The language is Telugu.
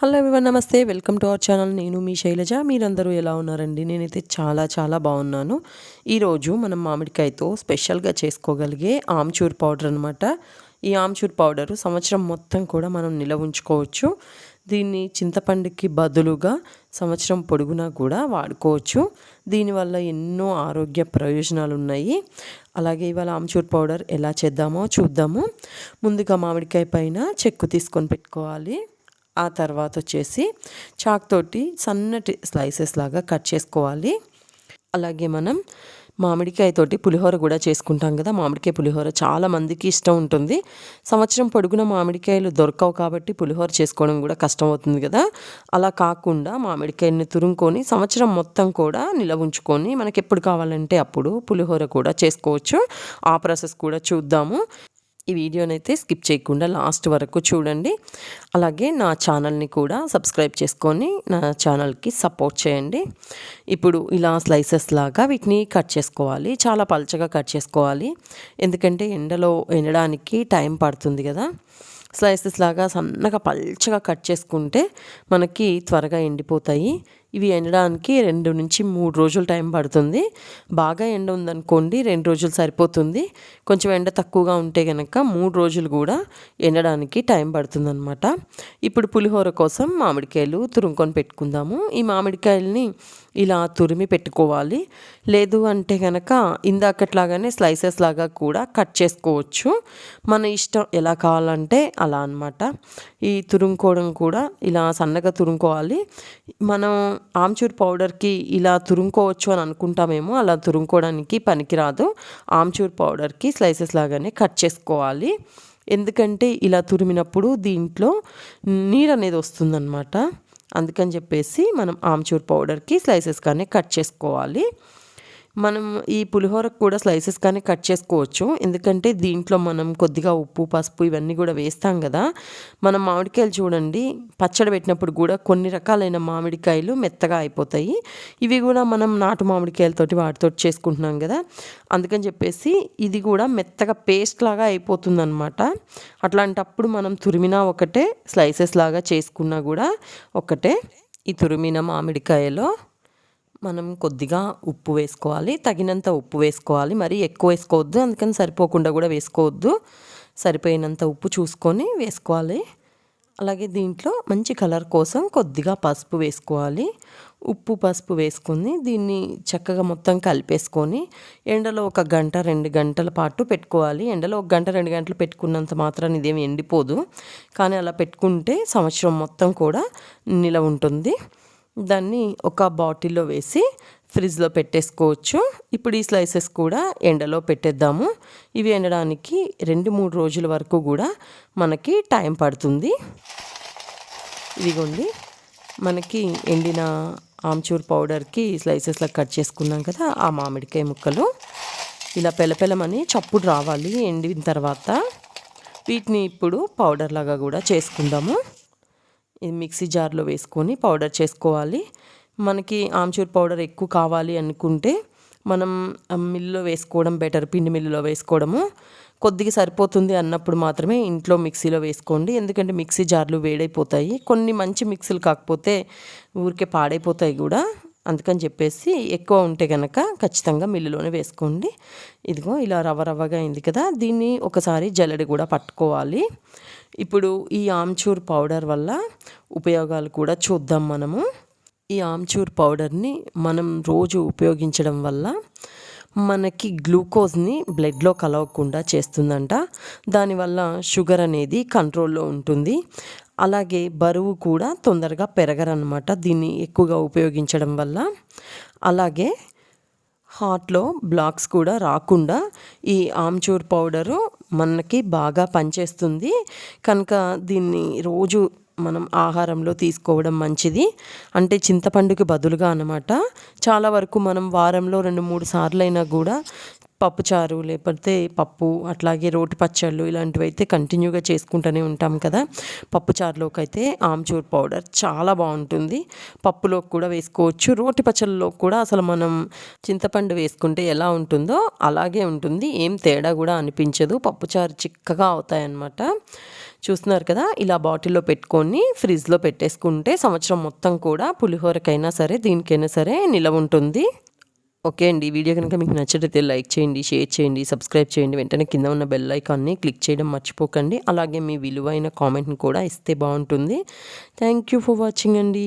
హలో ఎవరి నమస్తే. వెల్కమ్ టు అవర్ ఛానల్ నేను మీ శైలజ. మీరందరూ ఎలా ఉన్నారండి? నేనైతే చాలా చాలా బాగున్నాను. ఈరోజు మనం మామిడికాయతో స్పెషల్గా చేసుకోగలిగే ఆమ్చూర్ పౌడర్ అనమాట ఈ ఆమ్చూర్ పౌడరు సంవత్సరం మొత్తం కూడా మనం నిలవ ఉంచుకోవచ్చు. దీన్ని చింతపండుకి బదులుగా సంవత్సరం పొడుగునా కూడా వాడుకోవచ్చు. దీనివల్ల ఎన్నో ఆరోగ్య ప్రయోజనాలు ఉన్నాయి అలాగే ఇవాళ ఆమ్చూర్ పౌడర్ ఎలా చేద్దామో చూద్దాము. ముందుగా మామిడికాయ పైన చెక్కు తీసుకొని పెట్టుకోవాలి. ఆ తర్వాత వచ్చేసి చాక్ తోటి సన్నటి స్లైసెస్ లాగా కట్ చేసుకోవాలి. అలాగే మనం మామిడికాయ తోటి పులిహోర కూడా చేసుకుంటాం కదా మామిడికాయ పులిహోర చాలా మందికి ఇష్టం ఉంటుంది. సంవత్సరం పొడుగున మామిడికాయలు దొరకవు కాబట్టి పులిహోర చేసుకోవడం కూడా కష్టం అవుతుంది కదా. అలా కాకుండా మామిడికాయని తురుముకొని సంవత్సరం మొత్తం కూడా నిలవ ఉంచుకొని మనకి ఎప్పుడు కావాలంటే అప్పుడు పులిహోర కూడా చేసుకోవచ్చు. ఆ ప్రాసెస్ కూడా చూద్దాము. ఈ వీడియోనైతే స్కిప్ చేయకుండా లాస్ట్ వరకు చూడండి. అలాగే నా ఛానల్ని కూడా సబ్స్క్రైబ్ చేసుకొని నా ఛానల్కి సపోర్ట్ చేయండి. ఇప్పుడు ఇలా స్లైసెస్ లాగా వీటిని కట్ చేసుకోవాలి. చాలా పల్చగా కట్ చేసుకోవాలి. ఎందుకంటే ఎండలో ఎండడానికి టైం పడుతుంది కదా. స్లైసెస్ లాగా సన్నగా పల్చగా కట్ చేసుకుంటే మనకి త్వరగా ఎండిపోతాయి. ఇవి ఎండడానికి రెండు నుంచి మూడు రోజులు టైం పడుతుంది. బాగా ఎండ ఉందనుకోండి రెండు రోజులు సరిపోతుంది. కొంచెం ఎండ తక్కువగా ఉంటే కనుక మూడు రోజులు కూడా ఎండడానికి టైం పడుతుంది అనమాట ఇప్పుడు పులిహోర కోసం మామిడికాయలు తురుముకొని పెట్టుకుందాము. ఈ మామిడికాయలని ఇలా తురిమి పెట్టుకోవాలి. లేదు అంటే కనుక ఇందాకట్లాగానే స్లైసెస్ లాగా కూడా కట్ చేసుకోవచ్చు. మన ఇష్టం ఎలా కావాలంటే అలా అనమాట ఈ తురుముకోవడం కూడా ఇలా సన్నగా తురుముకోవాలి. మనం ఆమ్చూర్ పౌడర్కి ఇలా తురుముకోవచ్చు అని అనుకుంటామేమో అలా తురుముకోవడానికి పనికిరాదు. ఆమ్చూర్ పౌడర్కి స్లైసెస్ లాగానే కట్ చేసుకోవాలి. ఎందుకంటే ఇలా తురిమినప్పుడు దీంట్లో నీరు అనేది వస్తుందన్నమాట. అందుకని చెప్పేసి మనం ఆమ్చూర్ పౌడర్కి స్లైసెస్గానే కట్ చేసుకోవాలి. మనం ఈ పులిహోరకు కూడా స్లైసెస్ కానీ కట్ చేసుకోవచ్చు. ఎందుకంటే దీంట్లో మనం కొద్దిగా ఉప్పు పసుపు ఇవన్నీ కూడా వేస్తాం కదా. మనం మామిడికాయలు చూడండి పచ్చడి పెట్టినప్పుడు కూడా కొన్ని రకాలైన మామిడికాయలు మెత్తగా అయిపోతాయి. ఇవి కూడా మనం నాటు మామిడికాయలతోటి వాటితో చేసుకుంటున్నాం కదా. అందుకని చెప్పేసి ఇది కూడా మెత్తగా పేస్ట్ లాగా అయిపోతుంది అనమాట అట్లాంటప్పుడు మనం తురిమినా ఒకటే స్లైసెస్ లాగా చేసుకున్నా కూడా ఒకటే. ఈ తురిమిన మామిడికాయలో మనం కొద్దిగా ఉప్పు వేసుకోవాలి తగినంత ఉప్పు వేసుకోవాలి. మరీ ఎక్కువ వేసుకోవద్దు అందుకని సరిపోకుండా కూడా వేసుకోవద్దు. సరిపోయినంత ఉప్పు చూసుకొని వేసుకోవాలి. అలాగే దీంట్లో మంచి కలర్ కోసం కొద్దిగా పసుపు వేసుకోవాలి. ఉప్పు పసుపు వేసుకుని దీన్ని చక్కగా మొత్తం కలిపేసుకొని ఎండలో ఒక గంట రెండు గంటల పాటు పెట్టుకోవాలి. ఎండలో ఒక గంట రెండు గంటలు పెట్టుకున్నంత మాత్రాన్ని ఇదేమి ఎండిపోదు. కానీ అలా పెట్టుకుంటే సంవత్సరం మొత్తం కూడా నిలవ ఉంటుంది. దాన్ని ఒక బాటిల్లో వేసి ఫ్రిడ్జ్లో పెట్టేసుకోవచ్చు. ఇప్పుడు ఈ స్లైసెస్ కూడా ఎండలో పెట్టేద్దాము. ఇవి ఎండడానికి రెండు మూడు రోజుల వరకు కూడా మనకి టైం పడుతుంది. ఇదిగోండి మనకి ఎండిన ఆమ్చూర్ పౌడర్కి స్లైసెస్లా కట్ చేసుకున్నాం కదా ఆ మామిడికాయ ముక్కలు. ఇలా పెలపెలమని చప్పుడు రావాలి ఎండిన తర్వాత. వీటిని ఇప్పుడు పౌడర్ లాగా కూడా చేసుకుందాము. ఇది మిక్సీ జార్లో వేసుకొని పౌడర్ చేసుకోవాలి. మనకి ఆమ్చూర్ పౌడర్ ఎక్కువ కావాలి అనుకుంటే మనం మిల్లులో వేసుకోవడం బెటర్ పిండి మిల్లులో వేసుకోవడము. కొద్దిగా సరిపోతుంది అన్నప్పుడు మాత్రమే ఇంట్లో మిక్సీలో వేసుకోండి. ఎందుకంటే మిక్సీ జార్లు వేడైపోతాయి. కొన్ని మంచి మిక్సీలు కాకపోతే ఊరికే పాడైపోతాయి కూడా. అందుకని చెప్పేసి ఎక్కువ ఉంటే కనుక ఖచ్చితంగా మిల్లులోనే వేసుకోండి. ఇదిగో ఇలా రవ్వ రవ్వగా అయింది కదా దీన్ని ఒకసారి జల్లడి కూడా పట్టుకోవాలి. ఇప్పుడు ఈ ఆమ్చూర్ పౌడర్ వల్ల ఉపయోగాలు కూడా చూద్దాం మనము. ఈ ఆమ్చూర్ పౌడర్ని మనం రోజు ఉపయోగించడం వల్ల మనకి గ్లూకోజ్ని బ్లడ్లో కలవకుండా చేస్తుందంట. దానివల్ల షుగర్ అనేది కంట్రోల్లో ఉంటుంది. అలాగే బరువు కూడా తొందరగా పెరగరనమాట దీన్ని ఎక్కువగా ఉపయోగించడం వల్ల. అలాగే హార్ట్లో బ్లాక్స్ కూడా రాకుండా ఈ ఆమ్చూర్ పౌడరు మనకి బాగా పనిచేస్తుంది. కనుక దీన్ని రోజు మనం ఆహారంలో తీసుకోవడం మంచిది. అంటే చింతపండుకి బదులుగా అనమాట చాలా వరకు మనం వారంలో రెండు మూడు సార్లు అయినా కూడా పప్పుచారు లేకపోతే పప్పు అట్లాగే రోటి పచ్చళ్ళు ఇలాంటివి అయితే కంటిన్యూగా చేసుకుంటూనే ఉంటాం కదా. పప్పుచారులోకి అయితే ఆమ్చూర్ పౌడర్ చాలా బాగుంటుంది. పప్పులోకి కూడా వేసుకోవచ్చు. రోటి పచ్చళ్ళలో కూడా అసలు మనం చింతపండు వేసుకుంటే ఎలా ఉంటుందో అలాగే ఉంటుంది. ఏం తేడా కూడా అనిపించదు. పప్పుచారు చిక్కగా అవుతాయన్నమాట. చూస్తున్నారు కదా ఇలా బాటిల్లో పెట్టుకొని ఫ్రిడ్జ్లో పెట్టేసుకుంటే సంవత్సరం మొత్తం కూడా పులిహోరకైనా సరే దీనికైనా సరే నిలవ ఉంటుంది ఓకే అండి. వీడియో కనుక మీకు నచ్చితే లైక్ చేయండి షేర్ చేయండి సబ్స్క్రైబ్ చేయండి. వెంటనే కింద ఉన్న బెల్ ఐకాన్ని క్లిక్ చేయడం మర్చిపోకండి. అలాగే మీ విలువైన కామెంట్ని కూడా ఇస్తే బాగుంటుంది. థ్యాంక్ యూ ఫర్ వాచింగ్ అండి.